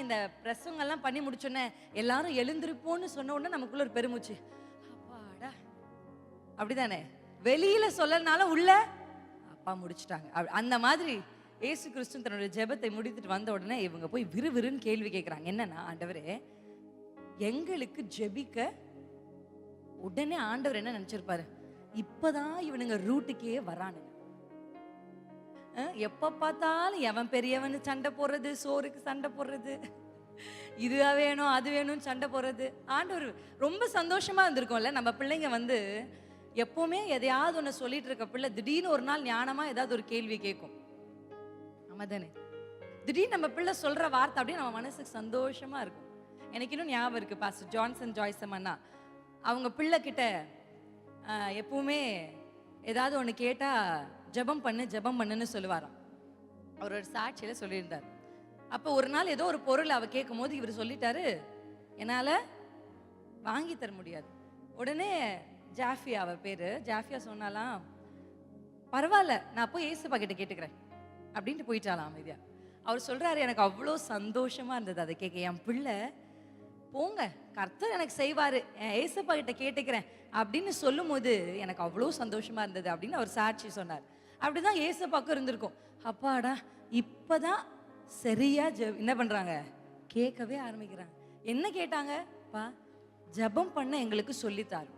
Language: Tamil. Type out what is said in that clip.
இந்த பிரசங்கெல்லாம் பண்ணி முடிச்சோன்னே எல்லாரும் எழுந்திருப்போம்னு சொன்ன உடனே நமக்குள்ள ஒரு பெருமூச்சு. அப்பாடா. அப்படிதானே? வெளியில சொல்லனால உள்ள அப்பா முடிச்சிட்டாங்க. அந்த மாதிரி ஏசு கிறிஸ்து தன்னுடைய ஜெபத்தை முடித்துட்டு வந்த உடனே இவங்க போய் விறுவிறுன்னு கேள்வி கேட்குறாங்க என்னன்னா ஆண்டவரே எங்களுக்கு ஜெபிக்க உடனே ஆண்டவர் என்ன நினைச்சிருப்பாரு? இப்பதான் இவனுங்க ரூட்டுக்கே வரானுங்க. எப்போ பார்த்தாலும் எவன் பெரியவனு சண்டை போடுறது சோறுக்கு சண்டை போடுறது. இதுதான் வேணும் அது வேணும்னு சண்டை போடுறது. ஆண்டவர் ரொம்ப சந்தோஷமாக இருந்திருக்கோம்ல நம்ம பிள்ளைங்க வந்து எப்போவுமே எதையாவது ஒன்று சொல்லிட்டு இருக்க பிள்ளை திடீர்னு ஒரு நாள் ஞானமாக ஏதாவது ஒரு கேள்வி கேட்கும். ஆமாம் தானே திடீர்னு நம்ம பிள்ளை சொல்கிற வார்த்தை அப்படியே நம்ம மனசுக்கு சந்தோஷமாக இருக்கும். எனக்கு இன்னும் ஞாபகம் இருக்குது பாஸ்டர் ஜான்சன் ஜாய்சம் அண்ணா. அவங்க பிள்ளை கிட்ட எப்பவுமே ஏதாவது ஒன்று கேட்டால் ஜெபம் பண்ணு ஜெபம் பண்ணுன்னு சொல்லுவாராம். அவர் ஒரு சொல்லியிருந்தார். அப்போ ஒரு நாள் ஏதோ ஒரு பொருள் அவ கேட்கும் போது இவர் சொல்லிட்டாரு என்னால் வாங்கி தர முடியாது. உடனே ஜாஃபியா அவர் பேர் ஜாஃபியா சொன்னாலாம் பரவாயில்ல நான் போய் ஏசப்பா கிட்ட கேட்டுக்கிறேன் அப்படின்ட்டு போயிட்டாலாம் அமைதியா. அவர் சொல்கிறாரு எனக்கு அவ்வளோ சந்தோஷமாக இருந்தது அதை கேட்க. என் பிள்ளை போங்க கர்த்தர் எனக்கு செய்வார் ஏசப்பா கிட்ட கேட்டுக்கிறேன் அப்படின்னு சொல்லும்போது எனக்கு அவ்வளோ சந்தோஷமா இருந்தது அப்படின்னு அவர் சாட்சி சொன்னார். அப்படிதான் ஏசப்பாக்கும் இருந்திருக்கும். அப்பாடா இப்பதான் சரியா ஜெ என்ன பண்றாங்க? கேட்கவே ஆரம்பிக்கிறாங்க. என்ன கேட்டாங்க? பா ஜெபம் பண்ண எங்களுக்கு சொல்லித்தாரு